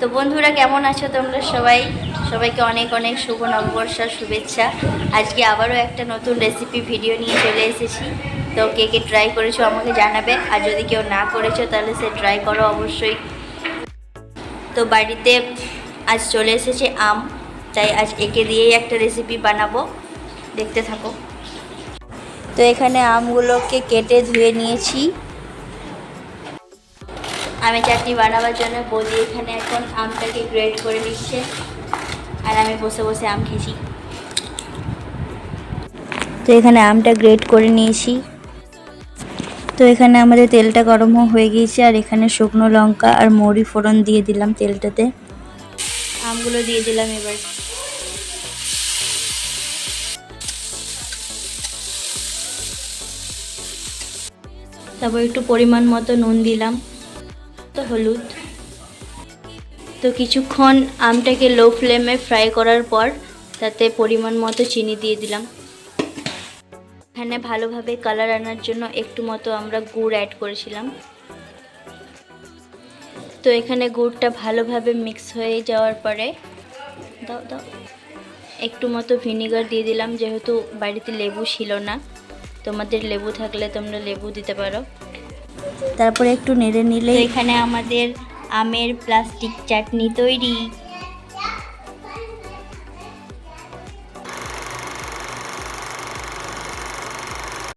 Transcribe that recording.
তো বন্ধুরা, কেমন আছো তোমরা সবাই? সবাইকে অনেক অনেক শুভ নববর্ষর শুভেচ্ছা। আজকে আবারও একটা নতুন রেসিপি ভিডিও নিয়ে চলে এসেছি। তো কে কে ট্রাই করেছ আমাকে জানাবে। আর যদি কেউ না করেছ, তাহলে সে ট্রাই করো অবশ্যই। তো বাড়িতে আজ চলে এসেছে আম। তাই আজ একে দিয়েই একটা রেসিপি বানাবো। দেখতে থাকো। তো এখানে আমগুলোকে কেটে ধুয়ে নিয়েছি। আমি চাটনি বানাবার জন্য বৌদি এখানে এখন আমটাকে গ্রেড করে নিচ্ছে। আর আমি বসে বসে আম খেয়েছি। তো এখানে আমটা গ্রেড করে নিয়েছি। তো এখানে আমাদের তেলটা গরম হয়ে গিয়েছে, আর এখানে শুকনো লঙ্কা আর মৌরি ফোড়ন দিয়ে দিলাম তেলটাতে। আমগুলো দিয়ে দিলাম এবার। তারপর একটু পরিমাণ মতো নুন দিলাম। হলুদ। তো কিছুক্ষণ আমটাকে লো ফ্লেমে ফ্রাই করার পর তাতে পরিমাণ মতো চিনি দিয়ে দিলাম। এখানে ভালোভাবে কালার আনার জন্য একটু মতো আমরা গুড় অ্যাড করেছিলাম। তো এখানে গুড়টা ভালোভাবে মিক্স হয়ে যাওয়ার পরে দাও দাও। একটু মতো ভিনিগার দিয়ে দিলাম, যেহেতু বাড়িতে লেবু ছিল না। তোমাদের লেবু থাকলে তোমরা লেবু দিতে পারো। তারপরে একটু নেড়ে নিলে এখানে আমাদের আমের প্লাস্টিক চাটনি তৈরি।